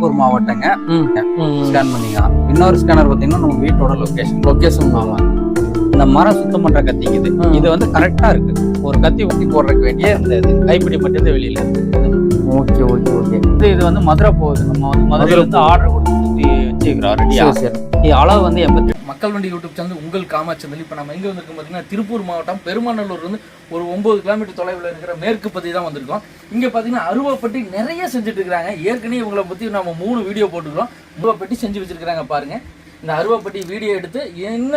Tiruppur மாவட்டங்க. Scan பண்ணிக்கலாம். இன்னொரு scanner பார்த்தீங்கன்னா நம்ம வீட்டோட லொகேஷன் லொக்கேஷன் ஆமா இந்த மரம் சுத்தம் பண்ற கத்திங்க இது. இது வந்து கரெக்டா இருக்கு. ஒரு கத்தி ஊத்தி போடுறதுக்கு வேண்டிய இந்த இது. கைப்பிடி மட்டும் வெளியில ஓகே ஓகே ஓகே. இது இது வந்து மதுரை போகுது. நம்ம வந்து மதுரையில இருந்து ஆர்டர் கொடுத்து வச்சுக்கிறோம். ரெடியா சரி சரி. அளவு வந்து எண்பத்தி மக்கள் வண்டி யூடியூப் சேனல் உங்கள் காமாச்சந்தல் இப்போ நம்ம எங்கே வந்திருக்கோம் பார்த்தீங்கன்னா திருப்பூர் மாவட்டம் பெருமாநல்லூர் வந்து ஒரு ஒம்பது கிலோமீட்டர் தொலைவில் இருக்கிற மேற்கு பற்றி தான் வந்திருக்கோம். இங்கே பார்த்தீங்கன்னா அருவாப்பட்டி நிறைய செஞ்சுட்டு இருக்கிறாங்க. ஏற்கனவே இவங்களை பற்றி நம்ம மூணு வீடியோ போட்டுக்கிறோம் அருவாப்பட்டி செஞ்சு வச்சுருக்கிறாங்க பாருங்க. இந்த அருவாப்பட்டி வீடியோ எடுத்து என்ன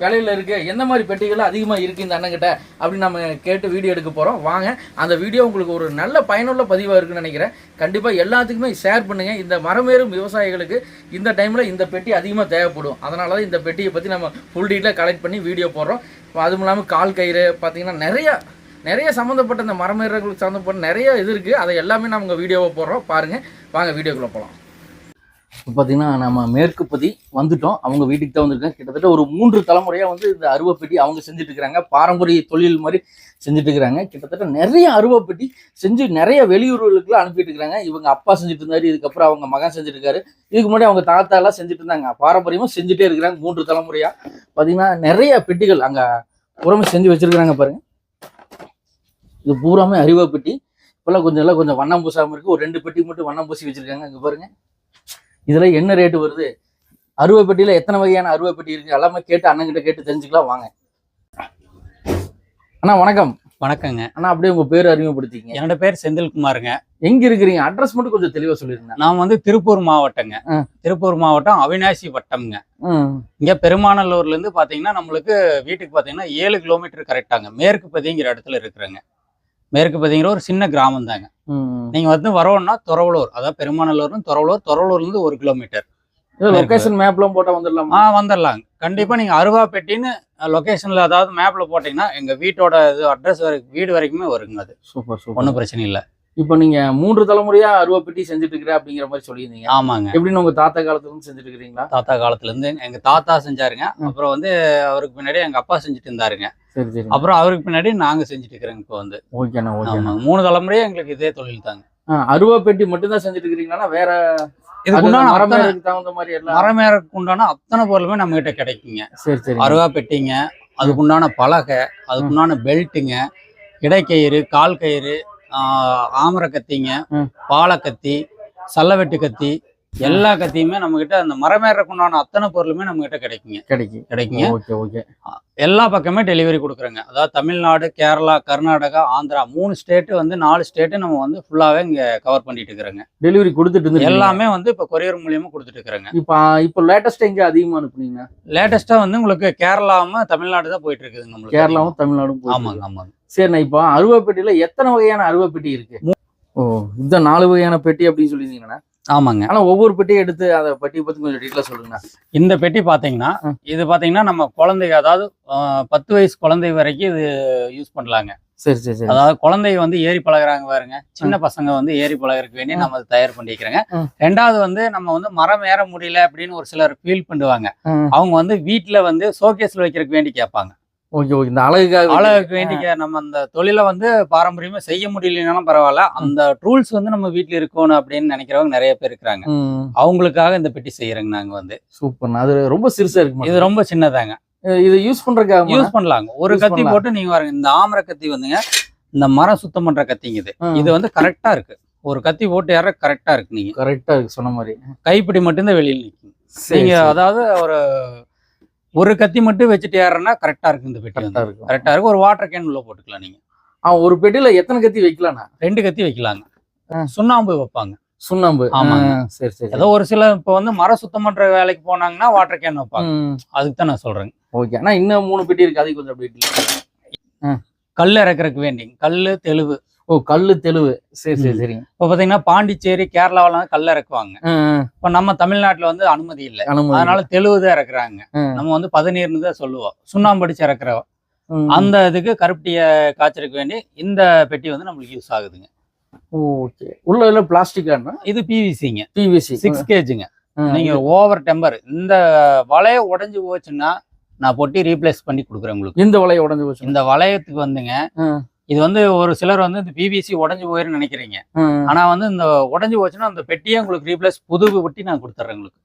விலையில் இருக்குது எந்த மாதிரி பெட்டிகள் அதிகமாக இருக்குது இந்த அண்ணங்கிட்ட அப்படின்னு நம்ம கேட்டு வீடியோ எடுக்க போகிறோம் வாங்க அந்த வீடியோ உங்களுக்கு ஒரு நல்ல பயனுள்ள பதிவாக இருக்குன்னு நினைக்கிறேன். கண்டிப்பாக எல்லாத்துக்குமே ஷேர் பண்ணுங்கள் இந்த மரமேறும் விவசாயிகளுக்கு இந்த டைமில் இந்த பெட்டி அதிகமாக தேவைப்படும். அதனால தான் இந்த பெட்டியை பற்றி நம்ம ஃபுல் டீட்டெயில் கலெக்ட் பண்ணி வீடியோ போடுறோம். அதுவும் இல்லாமல் கால் கயிறு பார்த்திங்கன்னா நிறையா நிறைய சம்மந்தப்பட்ட இந்த மரமேறர்களுக்கு சம்மந்தப்பட்ட நிறைய இது இருக்குது அதை எல்லாமே நம்ம உங்கள் வீடியோவை போடுறோம். பாருங்கள் வாங்க வீடியோக்குள்ளே போகலாம் இப்போ பார்த்தீங்கன்னா நம்ம மேற்கு பதி வந்துட்டோம். அவங்க வீட்டுக்கு தான் வந்திருக்காங்க. கிட்டத்தட்ட ஒரு மூன்று தலைமுறையாக வந்து இந்த அருவப்பெட்டி அவங்க செஞ்சுட்டு இருக்கிறாங்க. பாரம்பரிய தொழில் மாதிரி செஞ்சுட்டு இருக்கிறாங்க. கிட்டத்தட்ட நிறைய அருவப்பெட்டி செஞ்சு நிறைய வெளியூர்களுக்குலாம் அனுப்பிட்டு இருக்கிறாங்க. இவங்க அப்பா செஞ்சுட்டு இருந்தாரு இதுக்கப்புறம் அவங்க மகன் செஞ்சுட்டு இருக்காரு. இதுக்கு முன்னாடி அவங்க தாத்தா எல்லாம் செஞ்சுட்டு இருந்தாங்க. பாரம்பரியமாக செஞ்சுட்டே இருக்கிறாங்க மூன்று தலைமுறையாக பார்த்தீங்கன்னா நிறைய பெட்டிகள் அங்கே புறமே செஞ்சு வச்சிருக்கிறாங்க பாருங்க. இது பூராமே அருவப்பெட்டி இப்போல்லாம் கொஞ்சம் எல்லாம் கொஞ்சம் வண்ணம் பூசாமல் இருக்குது ஒரு ரெண்டு பெட்டி மட்டும் வண்ணம் பூசி வச்சுருக்காங்க. அங்கே பாருங்கள் இதுல என்ன ரேட்டு வருது? அறுவை பெட்டியில எத்தனை வகையான அறுவை பெட்டி இருக்கு? எல்லாமே கேட்டு அண்ணன் கிட்ட தெரிஞ்சுக்கலாம் வாங்க. அண்ணா வணக்கம். வணக்கங்க. அண்ணா அப்படியே உங்க பேர் அறிமுகப்படுத்திக்கங்க. என்னோட பேர் செந்தில்குமாருங்க. எங்க இருக்கிறீங்க? அட்ரஸ் மட்டும் கொஞ்சம் தெளிவா சொல்லிருங்க. நான் வந்து திருப்பூர் மாவட்டங்க. திருப்பூர் மாவட்டம் அவினாசி வட்டம்ங்க. இங்க பெருமாநல்லூர்ல இருந்து பாத்தீங்கன்னா நம்மளுக்கு வீட்டுக்கு பாத்தீங்கன்னா ஏழு கிலோமீட்டர் கரெக்டாங்க மேற்கு பதிங்கிற இடத்துல இருக்கிறேங்க. மேற்கு பதிங்கிற ஒரு சின்ன கிராமம் தாங்க நீங்க வந்து வரோம்னா துறவலூர் அதாவது பெருமாநல்லூர்னு துறவலூர் இருந்து ஒரு கிலோமீட்டர். லொகேஷன் மேப்லாம் போட்டா வந்துடலாமா? ஆ வந்துடலாங்க. கண்டிப்பா நீங்க அருவாப்பேட்டின்னு லொகேஷன்ல அதாவது மேப்ல போட்டீங்கன்னா எங்க வீட்டோட இது அட்ரஸ் வீடு வரைக்குமே வருங்க அது. Super super. ஒன்றும் பிரச்சனை இல்லை. இப்போ நீங்க மூன்று தலைமுறையா அறுவை பெட்டி செஞ்சுட்டு இருக்கிற அப்படிங்கிற மாதிரி சொல்லியிருந்தீங்க. ஆமாங்க. எப்படின்னு உங்க தாத்தா காலத்துல இருந்து செஞ்சுட்டு இருக்கிறீங்களா? தாத்தா காலத்துல இருந்து எங்க தாத்தா செஞ்சாருங்க. அப்புறம் வந்து அவருக்கு பின்னாடி எங்க அப்பா செஞ்சுட்டு இருந்தாருங்க. சரி சரி. அப்புறம் அவருக்கு பின்னாடி நாங்க செஞ்சுட்டு இருக்கிறோங்க இப்போ வந்து. ஓகேண்ணா ஆமா மூணு தலைமுறையே எங்களுக்கு இதே தொழில் தாங்க. அறுவை பெட்டி மட்டும் தான் செஞ்சுட்டு இருக்கிறீங்களா வேற இதுக்கு உண்டான தகுந்த மாதிரி எல்லாம் மரமேறக்கு உண்டான அத்தனை பொருளுமே நம்ம கிட்ட கிடைக்குங்க. சரி சரி. அருவா பெட்டிங்க அதுக்குண்டான பலகை அதுக்குண்டான பெல்ட்டுங்க இடைக்கயிறு கால் கயிறு ஆமர கத்திங்க ம். பாலக்கத்தி சல்லவெட்டு கத்தி எல்லா கத்தியுமே நம்ம கிட்ட அந்த மரமேறக்கு உண்டான அத்தனை பொருளுமே நம்ம கிட்ட கிடைக்குங்க. கிடைக்கும் கிடைக்குங்க. Okay okay. எல்லா பக்கமே டெலிவரி கொடுக்குறோங்க. அதாவது தமிழ்நாடு கேரளா கர்நாடகா ஆந்திரா மூணு ஸ்டேட்டு வந்து நாலு ஸ்டேட்டு நம்ம வந்து ஃபுல்லாவே இங்க கவர் பண்ணிட்டு இருக்கிறோங்க. டெலிவரி கொடுத்துட்டு எல்லாமே வந்து இப்போ கொரியர் மூலியமா கொடுத்துட்டு இருக்கிறோங்க. இப்போ இப்போ லேட்டஸ்ட் எங்க அதிகமா அனுப்புனீங்க? லேட்டஸ்டா வந்து உங்களுக்கு கேரளாவும் தமிழ்நாடு தான் போயிட்டு இருக்குதுங்க நம்மளுக்கு. கேரளாவும் தமிழ்நாடும் ஆமாங்க. ஆமாங்க. சரிண்ணா இப்போ அருவப்பெட்டியில எத்தனை வகையான அருவப்பெட்டி இருக்கு? ஓ இந்த நாலு வகையான பெட்டி அப்படின்னு சொல்லியிருந்தீங்கண்ணா. ஆமாங்க. ஆனா ஒவ்வொரு பெட்டியும் எடுத்து அதை பெட்டியை பத்தி கொஞ்சம் டீட்டெயிலா சொல்லுங்கண்ணா. இந்த பெட்டி பாத்தீங்கன்னா ம். இது பாத்தீங்கன்னா நம்ம குழந்தைங்க அதாவது பத்து வயசு குழந்தை வரைக்கும் இது யூஸ் பண்ணலாங்க. சரி சரி சரி. அதாவது குழந்தைங்க வந்து ஏறி பழகுறாங்க பாருங்க. சின்ன பசங்க வந்து ஏறி பழகுறதுக்கு வேண்டி நம்ம தயார் பண்ணிக்கிறோங்க. ரெண்டாவது வந்து நம்ம வந்து மரம் ஏற முடியல அப்படின்னு ஒரு சிலர் ஃபீல் பண்ணுவாங்க. அவங்க வந்து வீட்டுல வந்து ஷோகேஸ்ல வைக்கிறதுக்கு வேண்டி கேட்பாங்க. ஓகே ஓகே இந்த அழகுக்காக அழகுக்கு வேண்டி கே- நம்ம அந்த தொழிலை வந்து பாரம்பரியமா செய்ய முடியலனாலும் பரவாயில்ல. அந்த டூல்ஸ் வந்து நம்ம வீட்டுல இருக்கணும் அப்படின்னு நினைக்கிறவங்க நிறைய பேர் இருக்கிறாங்க. அவங்களுக்காக இந்த பெட்டி செய்யறோங்க நாங்க வந்து. சூப்பர்ண்ணா அது ரொம்ப சிறுசா இருக்கு இது ரொம்ப சின்னதாங்க. இது யூஸ் பண்றதுக்காக யூஸ் பண்ணலாங்க. ஒரு கத்தி. போட்டு நீங்க பாருங்க இந்த ஆமர கத்தி வந்துங்க இந்த மரம் சுத்தம் பண்ற கத்திங்க இது. இது வந்து கரெக்டா இருக்கு. ஒரு கத்தி போட்டு ஏற கரெக்டா இருக்கு நீங்க. கரெக்டா இருக்கு சொன்ன மாதிரி. கைப்பிடி மட்டும்தான் வெளியில் நிற்கும் நீங்க. அதாவது ஒரு ஒரு கத்தி மட்டும் வச்சுட்டு ஏறனா கரெக்டா இருக்கு இந்த பெட்டி கரெக்டா வந்து. இருக்கும். கரெக்டா இருக்கு ஒரு வாட்டர் கேன் உள்ள போட்டுக்கலாம் நீங்க. ஆ ஒரு பெட்டியில எத்தனை கத்தி வைக்கலாம்ண்ணா? ரெண்டு கத்தி வைக்கலாங்க. சுண்ணாம்பு வைப்பாங்க. சுண்ணாம்பு. ஆமாங்க. ஆ, சரி சரி. ஏதோ ஒரு சில இப்ப வந்து மரம் சுத்தம் பண்ற வேலைக்கு போனாங்கன்னா வாட்டர் கேன் வைப்பாங்க. அதுக்கு தான் நான் சொல்றேங்க. ஓகே. ஆனா இன்னும் மூணு பெட்டி இருக்கு. அது கொஞ்சம் அப்படி கல் இறக்குறதுக்கு வேண்டி கல்லு தெளிவு. ஓ கல்லு தெளிவு. சரி சரி. சரிங்க இப்ப பாத்தீங்கன்னா பாண்டிச்சேரி கேரளாவில கல் இறக்குவாங்க. இப்ப நம்ம தமிழ்நாட்டுல வந்து அனுமதி இல்லை. அதனால தெளிவு தான் இறக்குறாங்க. நம்ம வந்து பதினீர்னு தான் சொல்லுவோம். சுண்ணாம்பு அடிச்சு இறக்குறோம் ம். அந்த இதுக்கு கருப்பட்டிய காய்ச்சறதுக்கு வேண்டி இந்த பெட்டி வந்து நம்மளுக்கு யூஸ் ஆகுதுங்க. ஓகே உள்ள இல்ல பிளாஸ்டிக் இது பிவிசிங்க பிவிசி சிக்ஸ் கேஜுங்க நீங்க ஓவர் டெம்பர் இந்த வளைய உடைஞ்சு போச்சுன்னா நான் பொட்டி ரீப்ளேஸ் பண்ணி கொடுக்குறேன் உங்களுக்கு. இந்த வலைய உடஞ்சு போச்சு இந்த வளையத்துக்கு வந்துங்க. இது வந்து ஒரு சிலர் வந்து இந்த பிவிசி உடஞ்சு போயிருன்னு நினைக்கிறீங்க. ஆனா வந்து இந்த உடஞ்சு போச்சுன்னா அந்த பெட்டியே உங்களுக்கு ரீப்ளேஸ் புது பெட்டி நான் கொடுத்துட்றேன் உங்களுக்கு.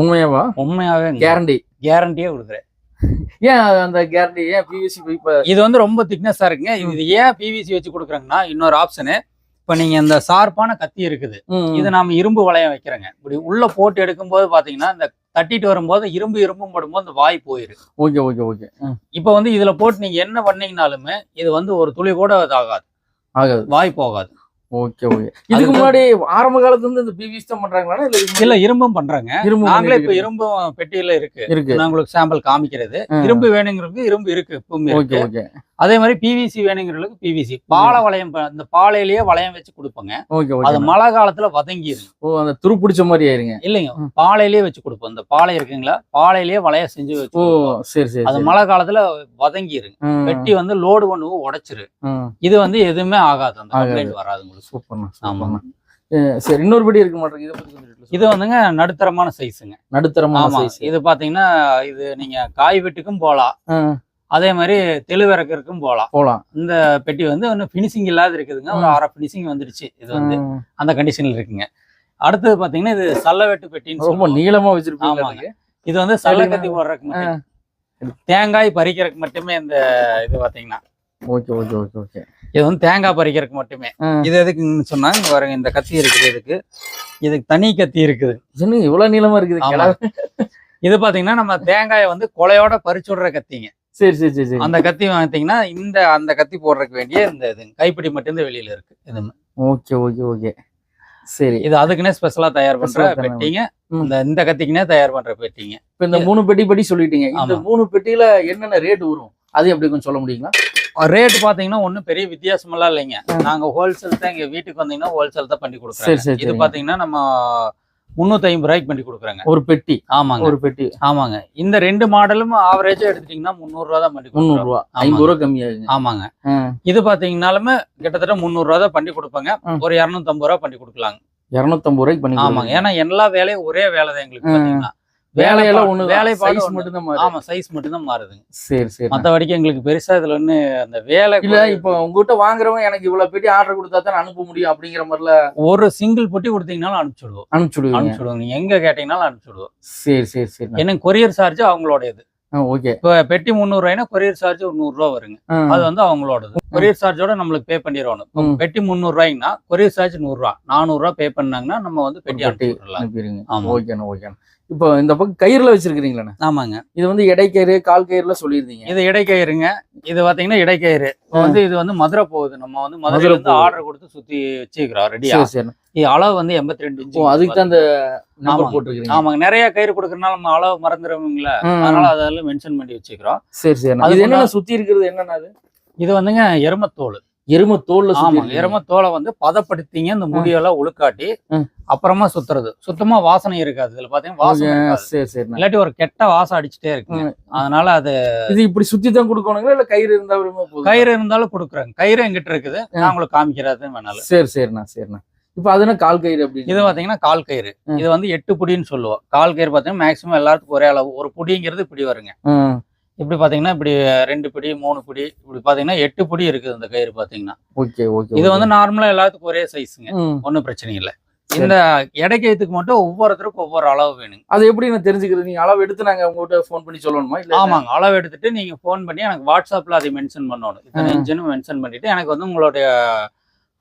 உண்மையாவா? உண்மையாவே கேரண்டி கேரண்டியே கொடுக்குறேன். ஏன் அந்த கேரண்டி ஏன் பிவிசி இது வந்து ரொம்ப திக்னஸா இருக்குங்க. இது ஏன் பிவிசி வச்சு கொடுக்குறாங்கன்னா இன்னொரு ஆப்ஷனு இப்போ நீங்க இந்த ஷார்ப்பான கத்தி இருக்குது. இது நாம இரும்பு வளையம் வைக்கிறோங்க. இப்படி உள்ள போட்டு எடுக்கும்போது பாத்தீங்கன்னா இந்த தட்டிட்டு வரும்போது இரும்பு இரும்பு படும்போது இந்த வாய் போயிரு. Okay okay okay. இப்போ வந்து இதுல போட்டு நீங்க என்ன பண்ணீங்கனாலுமே இது வந்து ஒரு துளி கூட ஆகாது. ஆகாது. வாய் போகாது. Okay okay. இதுக்கு முன்னாடி ஆரம்ப காலத்துல இருந்து இந்த பிவிசி தான் பண்றாங்களா இல்ல இல்ல இரும்பும் பண்றாங்க. இரும்பு நாங்களே இப்ப இரும்பு பெட்டியில இருக்கு. இருக்கு. நான் உங்களுக்கு சாம்பிள் காமிக்கிறது. இரும்பு வேணுங்கிறது இரும்பு இருக்கு எப்பவுமே ஓகே. ஓகே. அதே மாதிரி பிவிசி வேணுங்கிறதுக்கு பிவிசி பாலை வளையம் இந்த பாலையிலேயே வளையம் வச்சு கொடுப்போங்க. அது மழை காலத்துல வதங்கிருங்க ஓ அந்த துரு பிடிச்ச மாதிரி ஆயிருங்க. இல்லைங்க. பாலையிலேயே வச்சு கொடுப்போம். இந்த பாலை இருக்குங்களா? பாலையிலேயே வளைய செஞ்சு வச்சு ஓ. சரி சரி அது. மழை காலத்துல வதங்கிருங்க ம், பெட்டி வந்து லோடு பண்ணுவோம் உடைச்சிரு இது வந்து எதுவுமே ஆகாது. அந்த. கம்ப்ளைண்ட் வராது உங்களுக்கு. சூப்பர்ண்ணா ஆமாங்க. சரி இன்னொரு படி இருக்க மாட்டேங்குது. இதை பத்தி கொஞ்சம் details இது வந்துங்க நடுத்தரமான சைஸுங்க நடுத்தரமான சைஸ் இது பாத்தீங்கன்னா இது நீங்க காய் வெட்டுக்கும் போலாம் அதே மாதிரி தெளிவிறக்கிறதுக்கும் போலாம். போலாம். இந்த பெட்டி வந்து இன்னும் ஃபினிஷிங் இல்லாத இருக்குதுங்க. ஒரு. அரை ஃபினிஷிங் வந்துடுச்சு. இது வந்து அந்த கண்டிஷன்ல இருக்குங்க. அடுத்தது பாத்தீங்கன்னா இது சல்ல வெட்டு பெட்டின்னு ரொம்ப சொல்லுவோம். நீளமா வச்சிருப்பீங்க ஆமாங்க. அதுக்கு. இது வந்து சல்ல. கத்தி போடுறதுக்கு மட்டும். தேங்காய் பறிக்கிறதுக்கு மட்டுமே இந்த இது பாத்தீங்கன்னா. Okay okay okay okay. இது வந்து தேங்காய் பறிக்கிறதுக்கு மட்டுமே. இது எதுக்குன்னு சொன்னா இங்க பாருங்க இந்த கத்தி இருக்குது இதுக்கு. இதுக்கு தனி கத்தி இருக்குது. என்ன இவ்வளவு நீளமா இருக்குது இது பாத்தீங்கன்னா நம்ம தேங்காயை வந்து கொலையோட பறிச்சு விடுற கத்திங்க. சரி சரி சரி சரி. அந்த கத்தி பார்த்தீங்கன்னா இந்த அந்த கத்தி போடுறதுக்கு வேண்டிய இந்த இது கைப்பிடி மட்டும்தான் வெளியில இருக்கு. இது ஓகே ஓகே ஓகே. சரி. இது அதுக்குன்னே ஸ்பெஷலா தயார் பண்ற பெட்டிங்க. இந்த இந்த கத்திக்குனே தயார் பண்ற பெட்டிங்க. இப்ப இந்த மூணு பெட்டி படி சொல்லிட்டீங்க. இந்த. மூணு பெட்டியில என்னென்ன ரேட் வரும்? அது எப்படி கொஞ்சம் சொல்ல முடியுங்களா? ரேட் பாத்தீங்கன்னா ஒண்ணும் பெரிய வித்தியாசமெல்லாம் இல்லைங்க. நாங்க ஹோல்சேல் தான் எங்க வீட்டுக்கு வந்தீங்கன்னா ஹோல்சேல் தான் பண்ணி கொடுக்குறோம் இது பாத்தீங்கன்னா நம்ம முந்நூத்தி ஐம்பது ரூபாய்க்கு பண்ணி கொடுக்குறாங்க. ஒரு பெட்டி. ஆமாங்க. ஒரு பெட்டி. ஆமாங்க. இந்த ரெண்டு மாடலும் ஆவரேஜா எடுத்துட்டீங்கன்னா முந்நூறு ரூபா தான் பண்ணி முந்நூறு ரூபா. ஐம்பது ரூபா கம்மியாகுங்க ஆமாங்க. இது பாத்தீங்கன்னாலுமே கிட்டத்தட்ட முந்நூறு ரூபா தான் பண்ணி கொடுப்பாங்க. ஒரு இரநூத்தம்பது ரூபா பண்ணி கொடுக்கலாங்க. இருநூத்தம்பது ரூபாய்க்கு பண்ணி ஆமாங்க. ஏன்னா எல்லா வேலையும் ஒரே வேலை தான் எங்களுக்கு ம். வேலையெல்லாம் ஒண்ணு வேலைப்பாடு ஒண்ணு. மட்டும் தான் மாறுது. ஆமா சைஸ் மட்டும் தான் மாறுதுங்க சரி சரி. மத்தபடிக்கு எங்களுக்கு பெருசா இதுல ஒண்ணு அந்த வேலை இல்ல இப்போ உங்ககிட்ட வாங்குறவங்க எனக்கு இவ்வளவு பெட்டி ஆர்டர் கொடுத்தா தான் அனுப்ப முடியும் அப்படிங்கிற மாதிரில ஒரு சிங்கிள் பொட்டி கொடுத்தீங்கனாலும் அனுப்பிச்சு விடுவோம் அனுப்பிச்சுடுவீங்க. அனுப்பிச்சு விடுவோம் நீங்க எங்க கேட்டீங்கனாலும் அனுப்பிச்சு விடுவோம் சரி சரி. சரி எனக்கு கொரியர் சார்ஜ் அவங்களோடது ஓகே இப்போ பெட்டி முந்நூறு ரூபாய்னா கொரியர் சார்ஜ் ஒரு நூறு ரூபா வருங்க. அது வந்து அவங்களோடது. கொரியர் சார்ஜோட நம்மளுக்கு பே ம். பெட்டி முந்நூறு ரூபாய்ங்கன்னா கொரியர் சார்ஜ் நூறு ரூபா. நானூறு ரூபா பே பண்ணாங்கன்னா நம்ம வந்து பெட்டி பெட்டி அனுப்பி விடலாம் அனுப்பிடுங்க. ஆமா. ஓகேண்ணா ஓகேண்ணா இப்போ இந்த பக்கம் கயிறுல வச்சிருக்கீங்களா ஆமாங்க. இது வந்து இடைக்கயிறு கால் கயிறுல சொல்லியிருந்தீங்க. இது இடைக்கயிறுங்க இது பாத்தீங்கன்னா இடைக்கயிறு. வந்து இது வந்து மதுரை போகுது. நம்ம வந்து மதுரை போகுது. ஆர்டர் கொடுத்து சுத்தி வச்சுக்கிறோம் ரெடியா இது அளவு வந்து எண்பத்தி ரெண்டு ஓ அதுக்கு தான் இந்த நம்பர். போட்டிருக்கீங்க ஆமாங்க. நிறைய கயிறு கொடுக்கறனால நம்ம அளவு மறந்துடுவோங்களா. அதனால அதெல்லாம் மென்ஷன் பண்ணி வச்சுக்கிறோம். சரி சரி இது என்னென்ன சுத்தி இருக்கிறது? என்னென்ன அது? இது வந்துங்க எருமத்தோல். எரும தோல்ல ஆமாங்க. இருக்கீங்க. எருமத்தோலை வந்து பதப்படுத்திங்க இந்த முடியெல்லாம் உளுக்காட்டி ம். அப்புறமா சுத்துறது. சுத்தமா வாசனை இருக்காது. இதுல பாத்தீங்கன்னா வாசனை. சரி சரிண்ணா இல்லாட்டி ஒரு கெட்ட வாசம் அடிச்சுட்டே இருக்குங்க. அதனால அது இது இப்படி சுத்தி தான் கொடுக்கணுங்களா இல்ல கயிறு இருந்தா விரும்ப போதும் கயிறு இருந்தாலும் கொடுக்குறாங்க. கயிறு எங்கிட்ட இருக்குது. நான் உங்களுக்கு காமிக்கிறது வேணாலும். சரி சரிண்ணா சரிண்ணா. இப்ப அதுனா கால் கயிறு அப்படின்னு இது பாத்தீங்கன்னா கால் கயிறு. இது வந்து எட்டு புடின்னு சொல்லுவோம். கால் கயிறு பாத்தீங்கன்னா மேக்ஸிமம் எல்லாத்துக்கும் ஒரே அளவு. ஒரு புடிங்கிறது இப்படி வருங்க. இப்படி பாத்தீங்கன்னா இப்படி ரெண்டு பிடி மூணு பிடி இப்படி பாத்தீங்கன்னா எட்டு பிடி இருக்குது இந்த கயிறு பாத்தீங்கன்னா. ஓகே ஓகே இது வந்து நார்மலா எல்லாத்துக்கும் ஒரே சைஸுங்க. ம். ஒன்றும் பிரச்சனை இல்லை. இந்த எடைக்கயத்துக்கு மட்டும் ஒவ்வொருத்தருக்கும் ஒவ்வொரு அளவு வேணுங்க. அது எப்படி நான் தெரிஞ்சுக்கிறது? நீங்க அளவு எடுத்து நாங்க உங்ககிட்ட ஃபோன் பண்ணி சொல்லணுமா? இல்ல ஆமாங்க. அளவு எடுத்துட்டு நீங்க ஃபோன் பண்ணி எனக்கு வாட்ஸ்அப்ல அதை மென்ஷன் பண்ணணும். இத்தனை. இன்ச்சுன்னு மென்ஷன் பண்ணிட்டு எனக்கு வந்து உங்களுடைய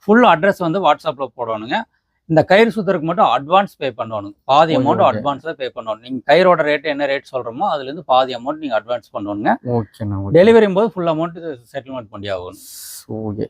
ஃபுல் அட்ரஸ் வந்து வாட்ஸ்அப்ல போடணுங்க. இந்த கயிறு சுத்தருக்கு மட்டும் அட்வான்ஸ் பே பண்ணணும். பாதி அமௌண்ட். அட்வான்ஸாக பே பண்ணணும். நீங்க கயிறோட ரேட் என்ன ரேட் சொல்றோமோ அதுல இருந்து பாதி அமௌண்ட் நீங்க அட்வான்ஸ் பண்ணணுங்க. ஓகேண்ணா டெலிவரி போது ஃபுல் அமௌண்ட் செட்டில்மெண்ட் பண்ணி ஆகணும் ஓகே.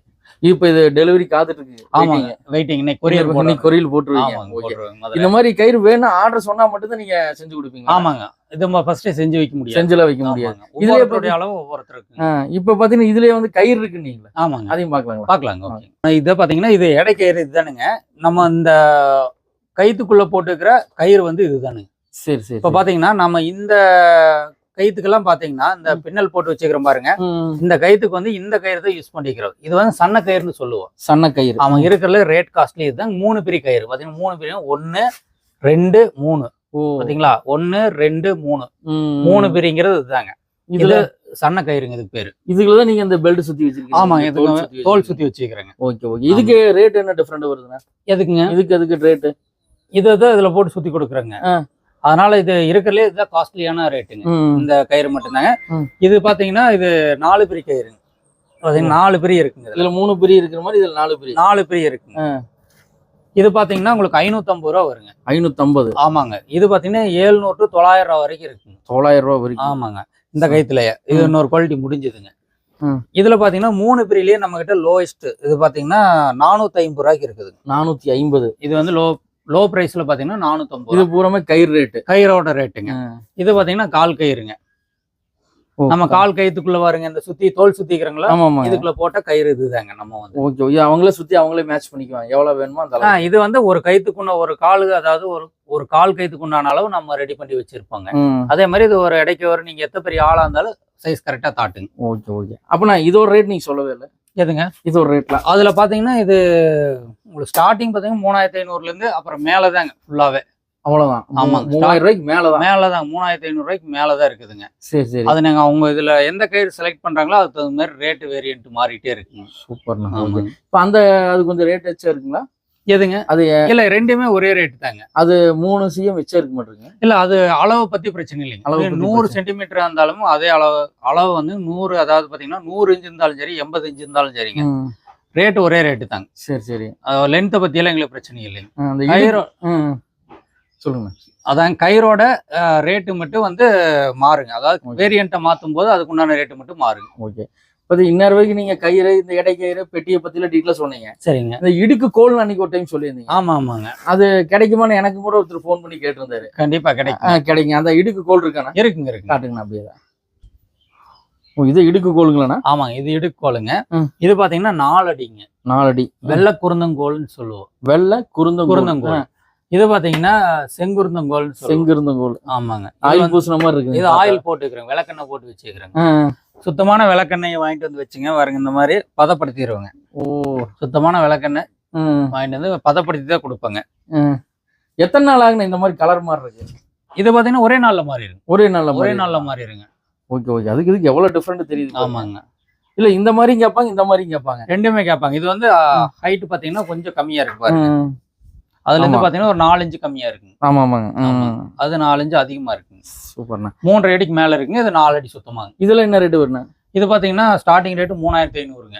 இப்போ இது டெலிவரி காத்துட்டு இருக்கு ஆமாங்க வெயிட்டிங் இன்னைக்கு கொரியர் கொரியர் கொரியல் போட்டுருவீங்க. முதல்ல. இந்த மாதிரி கயிறு வேணும் ஆர்டர் சொன்னா மட்டும் தான் நீங்க செஞ்சு கொடுப்பீங்க. ஆமாங்க. இது நம்ம ஃபர்ஸ்டே செஞ்சு வைக்க முடியாது. செஞ்சுல வைக்க முடியாது. இதுலயே அளவு ஒவ்வொருத்தருக்கு இப்ப பாத்தீங்கன்னா இதுலயே வந்து கயிறு இருக்கு நீங்களா. ஆமாங்க. அதையும் பாக்கலாங்களா? பார்க்கலாங்க இதை பார்த்தீங்கன்னா இது எடை கயிறு இதுதானுங்க. நம்ம இந்த கயித்துக்குள்ள போட்டுக்கிற கயிறு வந்து இதுதானுங்க. சரி சரி இப்போ பார்த்தீங்கன்னா நம்ம இந்த கயித்துக்கெல்லாம் பார்த்தீங்கன்னா இந்த பின்னல் போட்டு வச்சுக்கிறோம் பாருங்க. இந்த கயித்துக்கு வந்து இந்த கயிறு தான் யூஸ் பண்ணிக்கிறோம் இது வந்து சன்ன கயிறுன்னு சொல்லுவோம். சன்ன கயிறு. அவன் இருக்கிறதுல ரேட் காஸ்ட்லி இதுதான். மூணு பிரி கயிறு. பார்த்தீங்கன்னா மூணு பிரி ஒன்று ரெண்டு மூணு. ஓ. பார்த்தீங்களா ஒன்று ரெண்டு மூணு. மூணு பிரிங்கிறது இதுதாங்க. இதுல சன்ன கயிறுங்க இதுக்கு பேரு. இதுக்குள்ள நீங்க இந்த பெல்ட் சுத்தி வச்சிருக்கீங்க. இதுக்கு சுத்தி தோல் வச்சிருக்கீங்க. சுத்தி வச்சுக்கிறேங்க. Okay okay. இதுக்கு ரேட் என்ன டிஃபரெண்ட் வருதுண்ணா? எதுக்குங்க? இதுக்கு அதுக்கு ரேட்டு இது தான் இதுல போட்டு சுத்தி கொடுக்குறேங்க. அதனால இது இருக்கிறதுலே இதுதான் காஸ்ட்லியான ரேட்டுங்க இந்த கயிறு மட்டும்தாங்க. இது பாத்தீங்கன்னா இது நாலு பிரி கயிறு பாத்தீங்கன்னா நாலு பிரி இருக்குங்க இதுல. மூணு பிரி இருக்கிற மாதிரி இதுல நாலு பிரி. நாலு பிரி இருக்குங்க. இது பாத்தீங்கன்னா உங்களுக்கு ஐநூத்தம்பது ரூபா வருங்க. ஐநூத்தி ஐம்பது ஆமாங்க. இது பாத்தீங்கன்னா ஏழ்நூறு டு தொள்ளாயிரம் ரூபா வரைக்கும் இருக்குங்க. தொள்ளாயிரம் ரூபாய் வரைக்கும். ஆமாங்க. இந்த கயித்துலயே. இது. இன்னொரு குவாலிட்டி முடிஞ்சதுங்க. இதுல பாத்தீங்கன்னா மூணு பிரிலயே நம்ம கிட்ட லோயஸ்ட் இது பாத்தீங்கன்னா நானூத்தி ஐம்பது ரூபாய்க்கு இருக்குது நானூத்தி ஐம்பது. இது வந்து லோ லோ பிரைஸ்ல பாத்தீங்கன்னா நானூத்தம்பது இது பூராமே கயிறு ரேட்டு கயிறோட ரேட்டுங்க இது பாத்தீங்கன்னா கால் கயிறுங்க. நம்ம கால் கயித்துக்குள்ள பாருங்க இந்த சுத்தி தோல் சுத்திக்கிறங்களா ஆமா இதுக்குள்ள போட்ட கயிறு இதுதாங்க நம்ம வந்து. ஓகே அவங்களே சுத்தி அவங்களே மேட்ச் பண்ணிக்குவாங்க. எவ்வளவு வேணுமோ அந்த இது வந்து ஒரு கைத்துக்குள்ள ஒரு காலு அதாவது ஒரு ஒரு கால் கைத்துக்குண்டான அளவு நம்ம ரெடி பண்ணி வச்சிருப்போங்க. அதே மாதிரி இது ஒரு இடைக்கு வரும் நீங்க எத்த பெரிய ஆளா இருந்தாலும் சைஸ் கரெக்டா தாட்டுங்க. Okay okay. அப்ப நான் இதோட ரேட் நீங்க சொல்லவே இல்லை. எதுங்க? இதோட ரேட்லாம் அதுல பாத்தீங்கன்னா இது உங்களுக்கு ஸ்டார்டிங் பாத்தீங்கன்னா மூணாயிரத்தி ஐநூறுல இருந்து அப்புறம் மேலதாங்க ஃபுல்லாவே அவ்வளவுதான். ஆமாங்க. மூவாயிரம் ரூபாய்க்கு மேலதான். மேலதான் மூணாயிரத்தி ஐநூறு ரூபாய்க்கு மேலதான் இருக்குதுங்க. சரி சரி. அது நீங்க அவங்க இதுல எந்த கயிறு செலக்ட் பண்றாங்களோ அதுக்கு தகுந்த மாதிரி ரேட் வேரியன்ட் மாறிட்டே இருக்குங்க. சூப்பர்ண்ணா ஆமாங்க. இப்ப அந்த அது கொஞ்சம் ரேட் வச்சா இருக்குங்களா? எதுங்க? அது இல்ல ரெண்டுமே ஒரே ரேட் தாங்க. அது மூணு சிஎம் வச்சா இருக்க மாட்டேங்க இல்ல அது அளவு பத்தி பிரச்சனை அளவு இல்லைங்க பத்தி நூறு. சென்டிமீட்டர் இருந்தாலும் அதே அளவு அளவு வந்து நூறு அதாவது பாத்தீங்கன்னா நூறு இன்ச் இருந்தாலும் சரி எண்பது இன்ச் இருந்தாலும் சரிங்க. ரேட் ஒரே ரேட்டு தாங்க. சரி சரி. லென்த்தை பத்தி எல்லாம் எங்களுக்கு பிரச்சனை இல்லைங்க. அந்த கயிறோ சொல்லுங்க அதான் கயிறோட ரேட்டு மட்டும் வந்து மாறுங்க. அதாவது. வேரியண்ட்டை மாத்தும் போது அதுக்கு உண்டான ரேட்டு மட்டும் மாறுங்க. ஓகே இப்போ இன்னொரு வரைக்கும் நீங்க கயிறு இந்த இடை கயிறு பெட்டியை பத்தில டீட்டெயிலா சொன்னீங்க. சரிங்க. இந்த இடுக்கு கோல் அன்னைக்கு ஒரு டைம் சொல்லியிருந்தீங்க. ஆமா ஆமாங்க. அது கிடைக்குமான்னு எனக்கு கூட ஒருத்தர் ஃபோன் பண்ணி கேட்டிருந்தாரு. கண்டிப்பா கிடைக்கும். கிடைக்கும். அந்த இடுக்கு கோல் இருக்கானா? இருக்குங்க இருக்குங்க. காட்டுங்கண்ணா அப்படியே தான். இது இடுக்கு கோலுங்களாண்ணா? ஆமாங்க இது இடுக்கோளுங்க ம். இது பாத்தீங்கன்னா நாலு அடிங்க நாலடி. வெள்ளை குருந்தங்கோல்னு சொல்லுவோம். வெள்ளை குருந்தம் குருந்தங்கோல். இது பாத்தீங்கன்னா செங்குருந்தங்கோல்னு சொல்லுவோம். செங்கிருந்தங்கோல். ஆமாங்க. ஆயில் பூசின மாதிரி இருக்கு இது ஆயில் போட்டுக்கிறேங்க விளக்கெண்ணெய் போட்டு வச்சுக்கிறேங்க. சுத்தமான விளக்கெண்ணெயை வாங்கிட்டு வந்து வச்சுங்க. பாருங்க இந்த மாதிரி பதப்படுத்திடுவாங்க ஓ. சுத்தமான விளக்கெண்ணெய் வாங்கிட்டு வந்து பதப்படுத்தி தான் கொடுப்பாங்க. எத்தனை நாள் ஆகுன இந்த மாதிரி கலர் மாதிரி இருக்கு இது பாத்தீங்கன்னா ஒரே நாள்ல மாறிடுங்க ஒரே நாள்ல ஒரே நாள்ல மாறிடுங்க. ஓகே ஓகே அதுக்கு இதுக்கு எவ்வளவு டிஃபரெண்ட் தெரியுது. ஆமாங்க. இல்ல இந்த மாதிரி கேட்பாங்க இந்த மாதிரி கேட்பாங்க ரெண்டுமே கேட்பாங்க இது வந்து ஹைட் பாத்தீங்கன்னா கொஞ்சம் கம்மியா இருக்கு பாருங்க. அதுல இருந்து. பாத்தீங்கன்னா ஒரு நாலு இன்ச்சு கம்மியா இருக்குங்க. ஆமா ஆமாங்க. அது நாலு இன்ச்சு அதிகமா இருக்குங்க. சூப்பர்ண்ணா. மூன்றரை அடிக்கு மேல இருக்குங்க இது நாலு அடி சுத்தமாங்க. இதுல என்ன ரேட் வருண்ணா? இது பாத்தீங்கன்னா ஸ்டார்டிங் ரேட்டு மூணாயிரத்தி ஐநூறுங்க.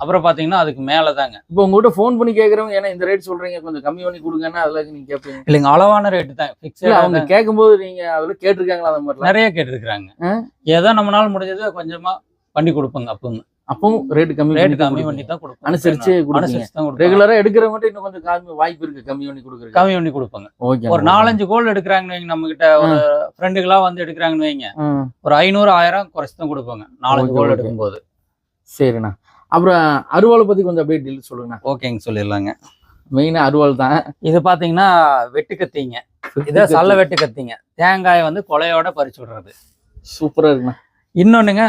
அப்புறம் பாத்தீங்கன்னா அதுக்கு மேலதாங்க. இப்போ உங்ககிட்ட ஃபோன் பண்ணி கேக்குறவங்க ஏன்னா இந்த ரேட் சொல்றீங்க கொஞ்சம் கம்மி பண்ணி கொடுங்கன்னா அதுல நீங்க கேட்பீங்க இல்லைங்க அளவான ரேட்டு தான். இல்ல ஃபிக்ஸட் அவங்க கேட்கும்போது நீங்க அதுல கேட்டிருக்காங்களா அந்த மாதிரிலாம்? நிறைய கேட்டிருக்கிறாங்க? ஏதோ நம்மளால முடிஞ்சது கொஞ்சமா பண்ணி கொடுப்போங்க அப்பவும். அப்பவும் ரேட் கம்மி ரேட் கம்மி பண்ணி தான் கொடுப்போம் அனுசரிச்சு கொடுப்பீங்க. ரெகுலரா எடுக்கிறவங்க இன்னும் கொஞ்சம் கம்மி வாய்ப்பு இருக்கு கம்மி பண்ணி கொடுக்குறது கம்மி பண்ணி கொடுப்போங்க. ஓகே ஒரு நாலஞ்சு கோல் எடுக்கிறாங்கன்னு வைங்க நம்ம கிட்ட ஒரு ஃப்ரெண்டுகளா வந்து எடுக்கிறாங்கன்னு வைங்க. ஒரு ஐநூறு ஆயிரம் குறைச்சு தான் கொடுப்பாங்க. நாலஞ்சு கோல். எடுக்கும்போது. சரிண்ணா. அப்புறம் அருவாளை பத்தி கொஞ்சம் அப்படியே டீல் சொல்லுங்கண்ணா. ஓகேங்க சொல்லிடலாங்க. மெயினா அருவாள் தான். இது பாத்தீங்கன்னா வெட்டு கத்திங்க. இதை சல்ல வெட்டு கத்திங்க. தேங்காயை வந்து கொலையோட பறிச்சு விடுறது. சூப்பரா இருக்குண்ணா. இன்னொன்னுங்க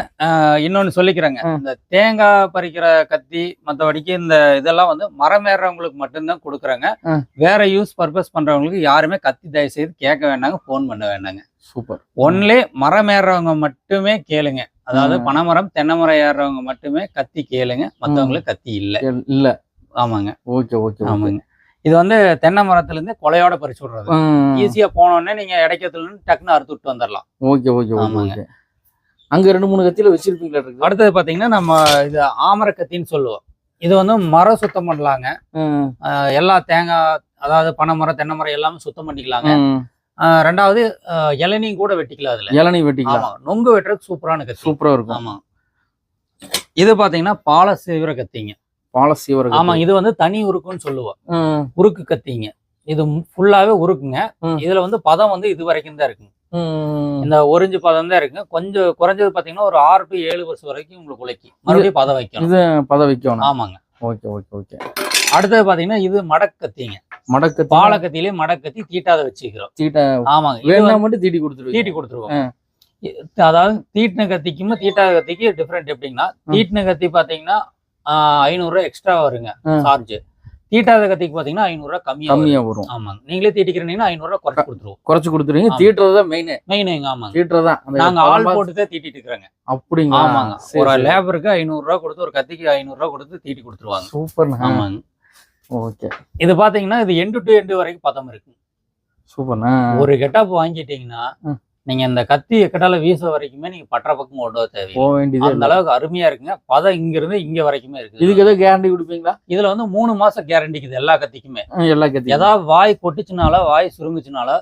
இன்னொன்னு சொல்லிக்கிறேங்க. இந்த தேங்காய் பறிக்கிற கத்தி மற்றபடிக்கு இந்த இதெல்லாம் வந்து மரம் ஏறுறவங்களுக்கு மட்டும்தான் கொடுக்குறாங்க. வேற யூஸ் பர்பஸ் பண்றவங்களுக்கு யாருமே கத்தி தயவு செய்து கேட்க வேண்டாங்க ஃபோன் பண்ண வேண்டாங்க. சூப்பர். ஒன்லி மரம் ஏறுறவங்க மட்டுமே கேளுங்க. அதாவது. பனைமரம் தென்னை மரம் ஏறுறவங்க மட்டுமே கத்தி கேளுங்க. மற்றவங்களுக்கு கத்தி இல்லை. இல்ல. ஆமாங்க. ஓகே ஓகே ஆமாங்க. இது வந்து தென்னை மரத்துல இருந்து கொலையோட பறிச்சு விடுறது. ஈஸியா போனோடனே நீங்க இடைக்கத்துல இருந்து டக்குன்னு அறுத்து விட்டு வந்துடலாம் ஓகே ஓகே ஆமாங்க. அங்க ரெண்டு மூணு கத்தியில வச்சிருப்பீங்களா இருக்கு? அடுத்தது பாத்தீங்கன்னா நம்ம இது ஆமர கத்தின்னு சொல்லுவோம். இது வந்து மரம் சுத்தம் பண்ணலாங்க. எல்லா தேங்காய் அதாவது பனை மரம் தென்னை மரம் எல்லாமே சுத்தம் பண்ணிக்கலாங்க. ரெண்டாவது இளநீயும் கூட வெட்டிக்கலாம் அதுல. இளநீ வெட்டிக்கலாம். நொங்கு வெட்டுறதுக்கு சூப்பரான கத்தி. சூப்பரா இருக்கும். ஆமா. இது பாத்தீங்கன்னா பால சீவிர கத்திங்க. பால சீவர ஆமா இது வந்து தனி உருக்குன்னு சொல்லுவோம். உருக்கு கத்திங்க. இது ஃபுல்லாவே உருக்குங்க. இதுல வந்து பதம் வந்து இது வரைக்கும் தான் இருக்குங்க. இந்த ஒரிஞ்சு பதம் தான் இருக்குங்க கொஞ்சம் குறைஞ்சது பாத்தீங்கன்னா ஒரு ஆறு டு ஏழு வருஷம் வரைக்கும் உங்களுக்கு உழைக்கும். மறுபடியும் பதம் வைக்கணும். இது பத வைக்கணும். ஆமாங்க. Okay okay okay. அடுத்தது பாத்தீங்கன்னா இது மடக்கத்திங்க. மடக்கு பாலக்கத்திலே மடக்கத்தி தீட்டாத வச்சுக்கிறோம். தீட்ட ஆமாங்க. வேணா மட்டும் தீட்டி கொடுத்துருவீங்க. தீட்டி கொடுத்துருவோம். அதாவது தீட்டின கத்திக்கும் தீட்டாத கத்திக்கு டிஃப்ரெண்ட் எப்படின்னா தீட்டின கத்தி பாத்தீங்கன்னா ஐநூறு ரூபாய் எக்ஸ்ட்ரா வருங்க. சார்ஜ் தீட்டாத கத்திக்கு பாத்தீங்கன்னா ஐநூறுரூவா கம்மியா வரும். கம்மியா வரும். ஆமாங்க நீங்களே தீட்டிக்கிறீங்கன்னா ஐநூறுரூவா குறைச்சு கொடுத்துருவோம். குறைச்சு கொடுத்துருவீங்க. தீட்டுறது தான் மெயின் மெயினுங்க ஆமாங்க. தீட்டுறது தான் அந்த நாங்க ஆள் குழம்பா- போட்டு தான் தீட்டிட்டு இருக்கிறோங்க. அப்படிங்களா? ஆமாங்க. ஒரு. லேபருக்கு ஐநூறுரூவா கொடுத்து ஒரு கத்திக்கு ஐநூறுரூவா கொடுத்து தீட்டி கொடுத்துருவாங்க. சூப்பர்ண்ணா ஆமாங்க. ஓகே. இது பாத்தீங்கன்னா இது எண்டு டு எண்டு வரைக்கும் பதம் இருக்கு. சூப்பர்ண்ணா ஒரு கெட்டாப் வாங்கிட்டீங்கன்னா. நீங்க இந்த கத்தி எக்கட்டால வீச வரைக்குமே நீங்க பற்ற பக்கம் கொண்டு வர தேவை போக வேண்டியது அந்த அளவுக்கு அருமையா இருக்குங்க. பதம் இங்க இருந்து இங்க வரைக்குமே இருக்கு இதுக்கு ஏதோ கேரண்டி கொடுப்பீங்களா? இதுல வந்து மூணு மாசம் கேரண்டிக்குது எல்லா கத்திக்குமே. எல்லா கத்தி ஏதாவது வாய் கொட்டுச்சுனால வாய் சுருங்குச்சுனால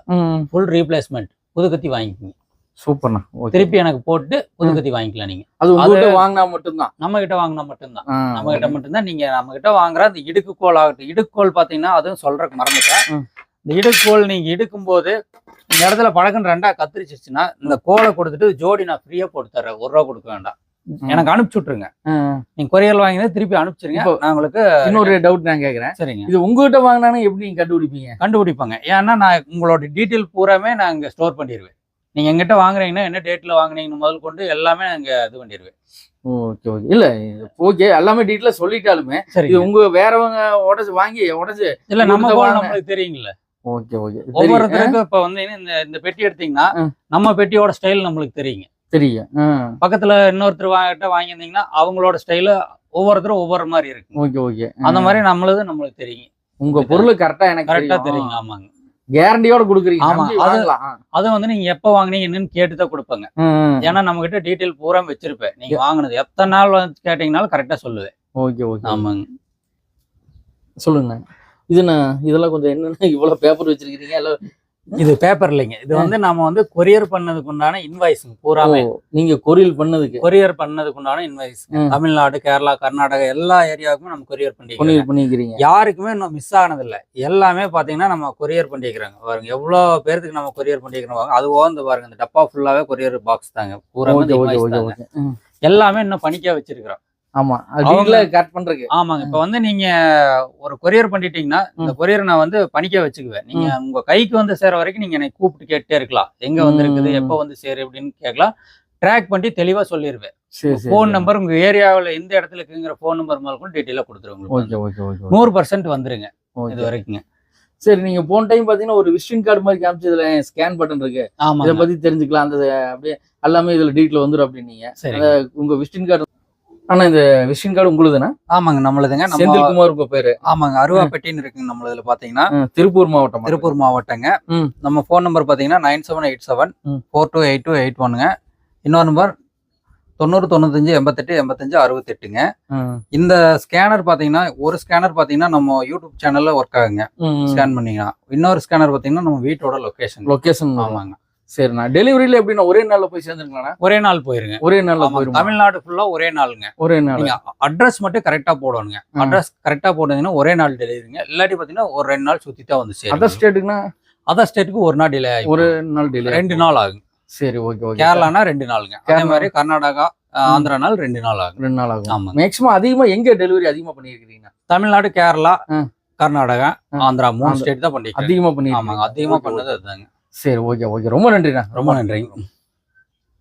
ஃபுல் ரீப்ளேஸ்மெண்ட் புது கத்தி வாங்கிக்கோங்க. சூப்பர்ண்ணா. திருப்பி எனக்கு போட்டு புது கத்தி வாங்கிக்கலாம் நீங்க. அது உங்ககிட்ட வாங்கினா மட்டும்தான்? நம்ம கிட்ட வாங்கினா மட்டும்தான். நம்ம கிட்ட மட்டும்தான். நீங்க நம்ம கிட்ட வாங்குற அந்த இடுக்குக்கோல் ஆகட்டும் இடுக்கோல் பாத்தீங்கன்னா அதுவும் சொல்றதுக்கு மறந்துட்டேன். இந்த இடுக்கோல் நீங்க இடுக்கும் போது இந்த இடத்துல பழக்கம் ரெண்டா கத்திரிச்சிச்சுன்னா இந்த கோலை கொடுத்துட்டு ஜோடி நான் ஃப்ரீயா போட்டு தர்றேன் ஒரு ரூபா கொடுக்க வேண்டாம். எனக்கு அனுப்பிச்சு விட்டுருங்க. நீங்க கொரியர் வாங்கினா திருப்பி அனுப்பிச்சிருங்க. நான் உங்களுக்கு இன்னொரு டவுட் நான் கேக்குறேன். சரிங்க. இது உங்ககிட்ட வாங்கினானே எப்படி நீங்க கண்டுபிடிப்பீங்க? கண்டுபிடிப்பாங்க. ஏன்னா நான் உங்களோட டீட்டெயில் பூராமே நான் இங்க ஸ்டோர் பண்ணிடுவேன். நீங்க எங்கிட்ட வாங்குறீங்கன்னா என்ன டேட்ல வாங்குனீங்கன்னு முதல் கொண்டு எல்லாமே நான் இங்க இது பண்ணிடுவேன். Okay okay. இல்ல ஓகே. எல்லாமே டீட்டெயிலா சொல்லிட்டாலுமே சரி இது உங்க வேறவங்க உடச்சு வாங்கி உடச்சு இல்ல நம்ம நம்மளுக்கு தெரியுங்கள ஓகே ஓகே. ஒவ்வொருத்தருக்கும் இப்ப வந்து இந்த இந்த பெட்டி எடுத்தீங்கன்னா. நம்ம பெட்டியோட ஸ்டைல் நம்மளுக்கு தெரியுங்க. தெரியும். பக்கத்துல இன்னொருத்தர் வாங்கிட்ட வாங்கியிருந்தீங்கன்னா அவங்களோட ஸ்டைல ஒவ்வொருத்தரும் ஒவ்வொரு மாதிரி இருக்கு ஓகே ஓகே. அந்த மாதிரி நம்மளது நம்மளுக்கு தெரியும். உங்க பொருள் கரெக்டா எனக்கு கரெக்டா தெரியும். தெரியுங்க ஆமாங்க. கேரண்டியோட கொடுக்குறீங்க. ஆமா, அது-. அது வந்து நீங்க எப்ப வாங்குனீங்க என்னன்னு கேட்டு தான் கொடுப்பாங்க. ஏன்னா நம்ம கிட்ட டீட்டெயில் பூரா வச்சிருப்பேன். நீங்க வாங்குனது எத்தனை நாள் வந்து கேட்டீங்கனாலும் கரெக்டா சொல்லுவேன். Okay okay. ஆமாங்க. சொல்லுங்க. இது நான் இதெல்லாம் கொஞ்சம் என்னன்னா இவ்வளவு பேப்பர் வச்சிருக்கீங்க எல்லாம் இது பேப்பர் இல்லைங்க. இது வந்து நாம வந்து கொரியர் பண்ணதுக்கு உண்டான இன்வாய்ஸுங்க பூராமே. நீங்க கொரியல் பண்ணதுக்கு? கொரியர் பண்ணதுக்கு உண்டான இன்வாய்ஸ். தமிழ்நாடு கேரளா கர்நாடகா எல்லா ஏரியாவுக்குமே நம்ம கொரியர் பண்ணி பண்ணிக்கிறீங்க. யாருக்குமே இன்னும் மிஸ் ஆனது இல்ல எல்லாமே பாத்தீங்கன்னா நம்ம கொரியர் பண்ணிக்கிறாங்க. பாருங்க எவ்வளவு பேருக்கு நம்ம கொரியர் பண்ணிக்கிறோம் அது ஓந்து பாருங்க இந்த டப்பா ஃபுல்லாவே கொரியர் பாக்ஸ் தாங்க. பூரா. எல்லாமே இன்னும் பணிக்கா வச்சிருக்கிறோம். ஆமா. அது அவங்க- வீட்ல கட் பண்றதுக்கு. ஆமாங்க. இப்ப வந்து நீங்க ஒரு கொரியர் பண்ணிட்டீங்கன்னா இந்த கொரியர் நான் வந்து பணிக்க வச்சுக்குவேன். நீங்க உங்க கைக்கு வந்து சேர வரைக்கும் நீங்க என்னை கூப்பிட்டு கேட்டே இருக்கலாம். எங்க வந்திருக்குது. எப்ப வந்து சேரு அப்படின்னு கேட்கலாம். ட்ராக் பண்ணி தெளிவா சொல்லிடுவேன் ஃபோன் நம்பர் உங்க ஏரியாவில் எந்த இடத்துல இருக்குங்கிற ஃபோன் நம்பர் முதல் கூட டீட்டெயிலாக கொடுத்துருவோம் ஓகே ஓகே ஓகே நூறு பர்சன்ட் வந்துருங்க இது வரைக்குங்க. சரி நீங்க போன டைம் பாத்தீங்கன்னா ஒரு விசிட்டிங் கார்டு மாதிரி காமிச்சதுல ஸ்கேன் பட்டன் இருக்கு. இத பத்தி தெரிஞ்சுக்கலாம். அந்த அப்படியே எல்லாமே இதுல டீட்டெயில் வந்துரும் அப்படின்னீங்க. உங்க விசிட்டிங் கார்டு ஆனா இந்த விசிட்டிங் கார்டு உங்களுதுனா? ஆமாங்க நம்மளதுங்க. நம்ம செந்தில்குமார் உங்க பேரு. ஆமாங்க அருவாப்பட்டின்னு இருக்குங்க நம்மளதுல பாத்தீங்கன்னா. திருப்பூர் மாவட்டம்? திருப்பூர் மாவட்டங்க. நம்ம ஃபோன் நம்பர் பாத்தீங்கன்னா nine seven eight seven. Four two eight two eight ஒன்னுங்க இன்னொரு நம்பர் தொண்ணூறு தொண்ணூத்தஞ்சு எண்பத்தெட்டு எண்பத்தஞ்சு அறுபத்தெட்டுங்க இந்த ஸ்கேனர் பாத்தீங்கன்னா ஒரு ஸ்கேனர் பாத்தீங்கன்னா நம்ம யூடியூப் சேனல்ல ஒர்க் ஆகுங்க. ஸ்கேன் பண்ணீங்கன்னா இன்னொரு ஸ்கேனர் பாத்தீங்கன்னா நம்ம வீட்டோட லொகேஷன் லொகேஷன் ஆமாங்க. சரிண்ணா. டெலிவரியில எப்படின்னா ஒரே நாள்ல போய் சேர்ந்துருக்கலாம்ண்ணா? ஒரே நாள் போயிருங்க. ஒரே நாள்ல. போயிருமா? தமிழ்நாடு ஃபுல்லா ஒரே நாளுங்க. ஒரே நாள். நீங்க அட்ரஸ் மட்டும் கரெக்டா போடணுங்க. அட்ரஸ் கரெக்டா போட்டீங்கன்னா ஒரே நாள் டெலிவரிங்க இல்லாட்டி பாத்தீங்கன்னா ஒரு ரெண்டு நாள் சுத்தி தான் வந்து சேரும் அதர் ஸ்டேட்டுக்குன்னா அதர் ஸ்டேட்டுக்கு ஒரு நாள் டிலே ஒரு நாள் டிலே ரெண்டு நாள் ஆகும். சரி ஓகே ஓகே கேரளானா ரெண்டு நாளுங்க. அதே. மாதிரி கர்நாடகா ஆந்திரா நாள் ரெண்டு நாள் ஆகும். ரெண்டு நாள் ஆகும். ஆமாங்க. மேக்ஸிமம் அதிகமா எங்க டெலிவரி அதிகமா பண்ணிருக்கீங்க தமிழ்நாடு கேரளா. கர்நாடகா. ஆந்திரா மூணு. ஸ்டேட் தான் பண்ணிக்கிறேன் அதிகமா பண்ணி ஆமாங்க அதிகமா பண்ணது அதுதாங்க. சரி ஓகே ஓகே. ரொம்ப நன்றிண்ணா. ரொம்ப நன்றிங்க.